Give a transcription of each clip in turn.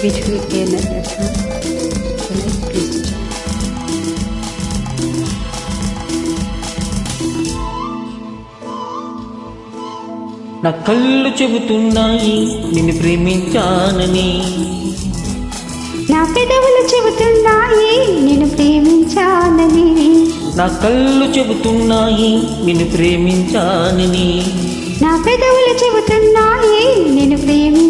beautiful air restaurant. Tonight, please enjoy. నా కళ్ళు చెబుతున్నాయి నిన్ను ప్రేమించానని నా పెదవులు చెబుతున్నాయి నేను ప్రేమించాలని నా కళ్ళు చెబుతున్నాయి నిన్ను ప్రేమించానని నా పెదవులు చెబుతున్నాయి నేను ప్రేమించాలని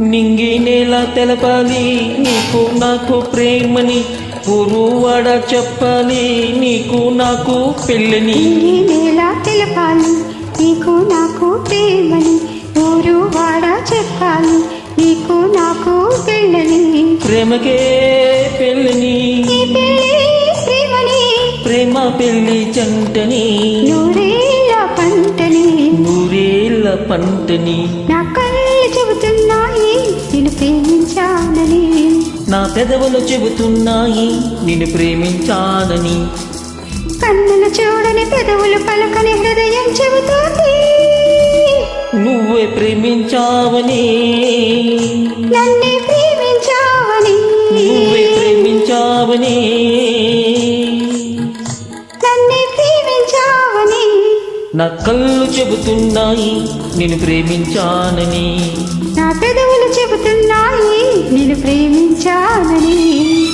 నింగి నేల తెలపాలి నీకు నాకు ప్రేమని ఊరువాడ చెప్పాలి నీకు నాకు పెళ్ళని. ఈ నేల తెలపాలి నీకు నాకు ప్రేమని ఊరు వాడ చెప్పాలి నీకు నాకు పెళ్ళని. ప్రేమకే పెళ్ళని. ప్రేమ పెళ్ళి జంటని నూరేళ్ళ పంటని. నూరేళ్ళ పంటని. నా నా పెదవులు చెబుతున్నాయి నిన్ను ప్రేమించానని కన్నులు చూడని పెదవులు పలకని హృదయం చెబుతోంది. నువ్వే ప్రేమించావని. నన్నే ప్రేమించావని. నువ్వే ప్రేమించావని. నన్నే ప్రేమించావని. నా కళ్ళు చెబుతున్నాయి నిన్ను ప్రేమించానని. నా పెదవులు చెబుతున్నాయి నేను ప్రేమించానని.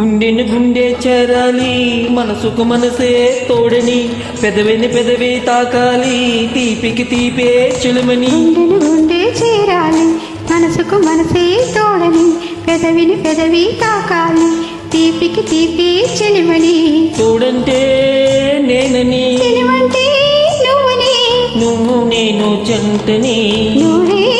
గుండెని గుండె చేరాలి మనసుకు మనసే తోడని పెదవిని పెదవి తాకాలి తీపికి తీపే చెలుమని. గుండెను గుండె చేరాలి మనసుకు మనసే తోడని పెదవిని పెదవి తాకాలి తీపికి తీపి చెలిమని. తోడంటే నేనని. చెలిమంటే నువ్వుని. నువ్వు నేను జంటని. పంటని నూరేళ్ళ